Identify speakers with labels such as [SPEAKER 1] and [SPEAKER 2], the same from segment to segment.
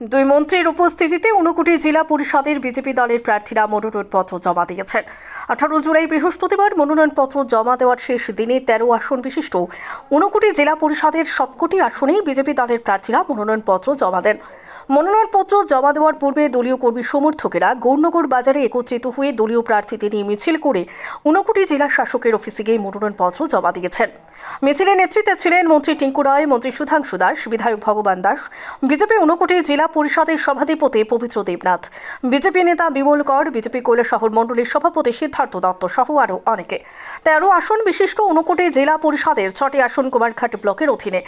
[SPEAKER 1] দুই মন্ত্রীর উপস্থিতিতে ঊনকোটি জেলা পরিষদের বিজেপি দলের প্রার্থীরা মনোনয়নপত্র জমা দিয়েছেন। আঠারো জুলাই বৃহস্পতিবার মনোনয়নপত্র জমা দেওয়ার শেষ দিনে তেরো আসন বিশিষ্ট ঊনকোটি জেলা পরিষদের সবকটি আসনেই বিজেপি দলের প্রার্থীরা মনোনয়নপত্র জমা দেন। মনোনয়নপত্র জমা দেওয়ার পূর্বে দলীয় কর্মী সমর্থকেরা গৌরনগর বাজারে একত্রিত হয়ে দলীয় প্রার্থীদের নিয়ে মিছিল করে ঊনকোটি জেলা শাসকের অফিসে গিয়ে মনোনয়নপত্র জমা দিয়েছেন। মিছিলের নেতৃত্বে ছিলেন মন্ত্রী টিঙ্কু রায়, মন্ত্রী সুধাংশু দাস, বিধায়ক ভগবান দাস। বিজেপি ঊনকোটি জেলা পরিষদের সভাধিপতি পবিত্র দেবনাথ। বিজেপি নেতা বিমল কর, বিজেপি কৈলাসহর মণ্ডলীর সভাপতি সিদ্ধার্থ দত্ত সহ আরও অনেকে। তেরো আসন বিশিষ্ট ঊনকোটি জেলা পরিষদের ছটি আসন কুমারঘাট ব্লকের অধীনে।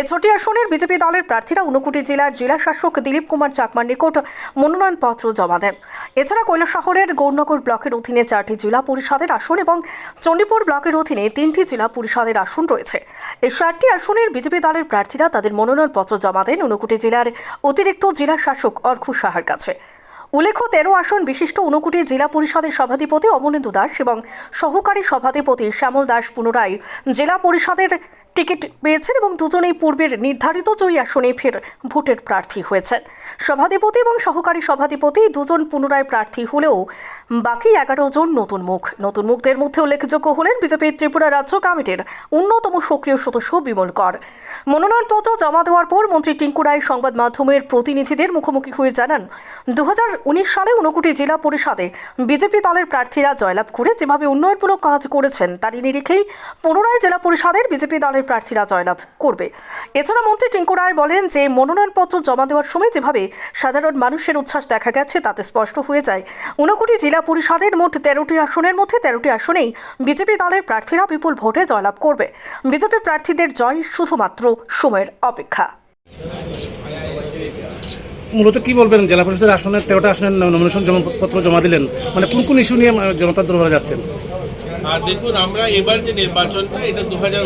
[SPEAKER 1] এ ছটি আসনের বিজেপি দলের প্রার্থীরা ঊনকোটি জেলার জেলা শাসক দিলীপ কুমার চাকমার নিকট মনোনয়নপত্র জমা দেন। এছাড়া কৈলাসহরের গৌরনগর ব্লকের অধীনে চারটি জেলা পরিষদের আসন এবং চণ্ডীপুর ব্লকের অধীনে তিনটি জেলা পরিষদের আসন রয়েছে। এই ষাটটি আসনের বিজেপি দলের প্রার্থীরা তাদের মনোনয়নপত্র জমা দেন ঊনকোটি জেলার অতিরিক্ত জেলা শাসক অর্ঘ সাহার কাছে। উল্লেখ্য, তেরো আসন বিশিষ্ট ঊনকোটি জেলা পরিষদের সভাধিপতি অমলেন্দু দাস এবং সহকারী সভাধিপতি শ্যামল দাস পুনরায় জেলা পরিষদের টিকিট পেয়েছেন এবং দুজনেই পূর্বের নির্ধারিত জয়ী আসনে ফের ভোটের প্রার্থী হয়েছেন। সভাধিপতি এবং সহকারী সভাধিপতি দুজন পুনরায় প্রার্থী হলেও বাকি এগারো জন নতুন মুখ। নতুন মুখদের মধ্যে উল্লেখযোগ্য হলেন বিজেপি ত্রিপুরা রাজ্য কমিটির অন্যতম সক্রিয় সদস্য বিমল কর। মনোনয়নপত্র জমা দেওয়ার পর মন্ত্রী টিঙ্কু রায় সংবাদ মাধ্যমের প্রতিনিধিদের মুখোমুখি হয়ে জানান দু হাজার উনিশ সালে ঊনকোটি জেলা পরিষদে বিজেপি দলের প্রার্থীরা জয়লাভ করে যেভাবে উন্নয়নমূলক কাজ করেছেন, তারই নিরিখেই পুনরায় জেলা পরিষদের বিজেপি দলের প্রার্থীরা জয়লাভ করবে। এছাড়া মন্ত্রী টিঙ্কু রায় বলেন যে, মনোনয়নপত্র জমা দেওয়ার সময় যেভাবে সাধারণ মানুষের উচ্ছ্বাস দেখা গেছে, তাতে স্পষ্ট হয়ে যায়। ঊনকোটি জেলা পরিষদের মোট তেরোটি আসনের মধ্যে তেরোটি আসনেই বিজেপি দলের প্রার্থীরা বিপুল ভোটে জয়লাভ করবে। বিজেপি প্রার্থীদের জয় শুধুমাত্র সময়ের অপেক্ষা।
[SPEAKER 2] মূলত কি বলবেন? জেলা পরিষদের আসনের তেরোটা আসনের নমিনেশন পত্র জমা দিলেন। মানে কোন কোন ইস্যু নিয়ে জনতার দরবারে যাচ্ছেন?
[SPEAKER 3] আর দেখুন, আমরা এবার যে নির্বাচনটা, এটা দু হাজার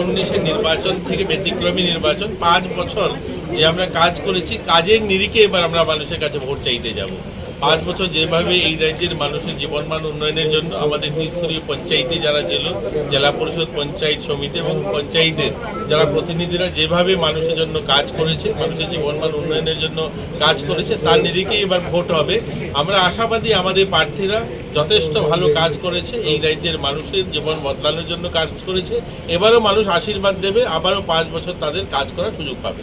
[SPEAKER 3] নির্বাচন থেকে ব্যতিক্রমী নির্বাচন, পাঁচ বছর যে আমরা কাজ করেছি, কাজের নিরিখে এবার আমরা মানুষের কাছে ভোট চাইতে যাব। পাঁচ বছর যেভাবে এই রাজ্যের মানুষের জীবনমান উন্নয়নের জন্য আমাদের ত্রিস্তরীয় পঞ্চায়েতে যারা ছিল, জেলা পরিষদ, পঞ্চায়েত সমিতি এবং পঞ্চায়েতের যারা প্রতিনিধিরা যেভাবে মানুষের জন্য কাজ করেছে, মানুষের জীবনমান উন্নয়নের জন্য কাজ করেছে, তার নিরিখেই এবার ভোট হবে। আমরা আশাবাদী আমাদের প্রার্থীরা যথেষ্ট ভালো কাজ করেছে, এই রাজ্যের মানুষের জীবন বদলানোর জন্য কাজ করেছে। এবারও মানুষ আশীর্বাদ দেবে, আবারও পাঁচ বছর তাদের কাজ করার সুযোগ পাবে।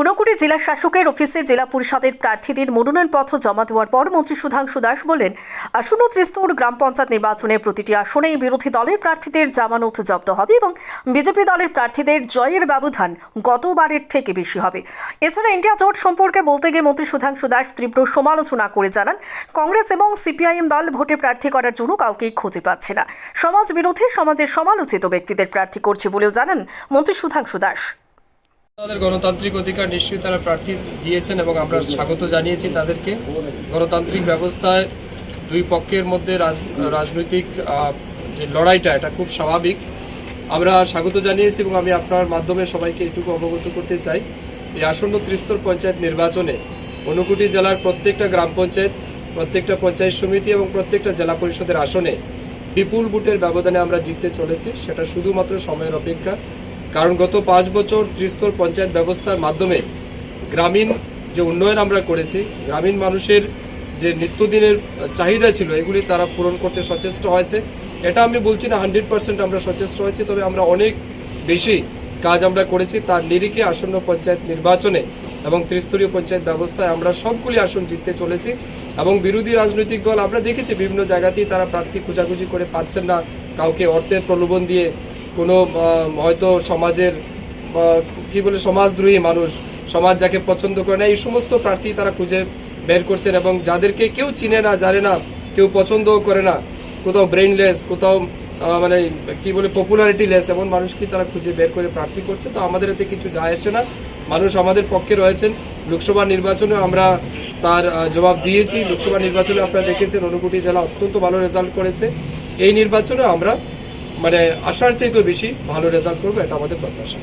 [SPEAKER 1] ঊনকোটি জেলা শাসকের অফিসে জেলা পরিষদের প্রার্থীদের মনোনয়নপত্র জমা দেওয়ার পর মন্ত্রী সুধাংশু দাস বলেন, আসন্ন ত্রিস্তর গ্রাম পঞ্চায়েত নির্বাচনে প্রতিটি আসনেই বিরোধী দলের প্রার্থীদের জামানত জব্দ হবে এবং বিজেপি দলের প্রার্থীদের জয়ের ব্যবধান গতবারের থেকে বেশি হবে। এছাড়া ইন্ডিয়া জোট সম্পর্কে বলতে গিয়ে মন্ত্রী সুধাংশু দাস তীব্র সমালোচনা করে জানান, কংগ্রেস এবং সিপিআইএম দল ভোটে প্রার্থী করার জন্য কাউকেই খুঁজে পাচ্ছে না। সমাজ বিরোধী, সমাজের সমালোচিত ব্যক্তিদের প্রার্থী করছে বলেও জানান মন্ত্রী সুধাংশু দাস।
[SPEAKER 4] তাদের গণতান্ত্রিক অধিকার নিশ্চয়ই তারা প্রার্থী দিয়েছেন এবং আমরা স্বাগত জানিয়েছি তাদেরকে। গণতান্ত্রিক ব্যবস্থায় দুই পক্ষের মধ্যে রাজ- রাজনৈতিক যে লড়াইটা, এটা খুব স্বাভাবিক। আমরা স্বাগত জানিয়েছি এবং আমি আপনার মাধ্যমে সবাইকে এটুকু অবগত করতে চাই এই আসন্ন ত্রিস্তর পঞ্চায়েত নির্বাচনে ঊনকোটি জেলার প্রত্যেকটা গ্রাম পঞ্চায়েত, প্রত্যেকটা পঞ্চায়েত সমিতি এবং প্রত্যেকটা জেলা পরিষদের আসনে বিপুল ভোটের ব্যবধানে আমরা জিততে চলেছি। সেটা শুধুমাত্র সময়ের অপেক্ষা। কারণ গত পাঁচ বছর ত্রিস্তর পঞ্চায়েত ব্যবস্থার মাধ্যমে গ্রামীণ যে উন্নয়ন আমরা করেছি, গ্রামীণ মানুষের যে নিত্যদিনের চাহিদা ছিল, এগুলি তারা পূরণ করতে সচেষ্ট হয়েছে। এটা আমি বলছি না হান্ড্রেড পার্সেন্ট আমরা সচেষ্ট হয়েছি, তবে আমরা অনেক বেশি কাজ আমরা করেছি। তার নিরিখে আসন্ন পঞ্চায়েত নির্বাচনে এবং ত্রিস্তরীয় পঞ্চায়েত ব্যবস্থায় আমরা সবগুলি আসন জিততে চলেছি এবং বিরোধী রাজনৈতিক দল আমরা দেখেছি বিভিন্ন জায়গাতেই তারা প্রার্থী খোঁজাখুঁজি করে পাচ্ছেন না, কাউকে অর্থের প্রলোভন দিয়ে কোনো হয়তো সমাজের কি বলে, সমাজদ্রোহী মানুষ, সমাজ যাকে পছন্দ করে না, এই সমস্ত প্রার্থী তারা খুঁজে বের করছেন এবং যাদেরকে কেউ চিনে না, জানে না, কেউ পছন্দও করে না, কোথাও ব্রেনলেস কোথাও মানে কি বলে পপুলারিটি লেস এমন মানুষকে তারা খুঁজে বের করে প্রার্থী করছে। তো আমাদের এতে কিছু যায় আসে না। মানুষ আমাদের পক্ষে রয়েছেন। লোকসভা নির্বাচনে আমরা তার জবাব দিয়েছি। লোকসভা নির্বাচনে আপনারা দেখেছেন অনুকুটি জেলা অত্যন্ত ভালো রেজাল্ট করেছে। এই নির্বাচনে আমরা মানে আশার চাইতেও বেশি ভালো রেজাল্ট করবে এটা আমাদের প্রত্যাশা।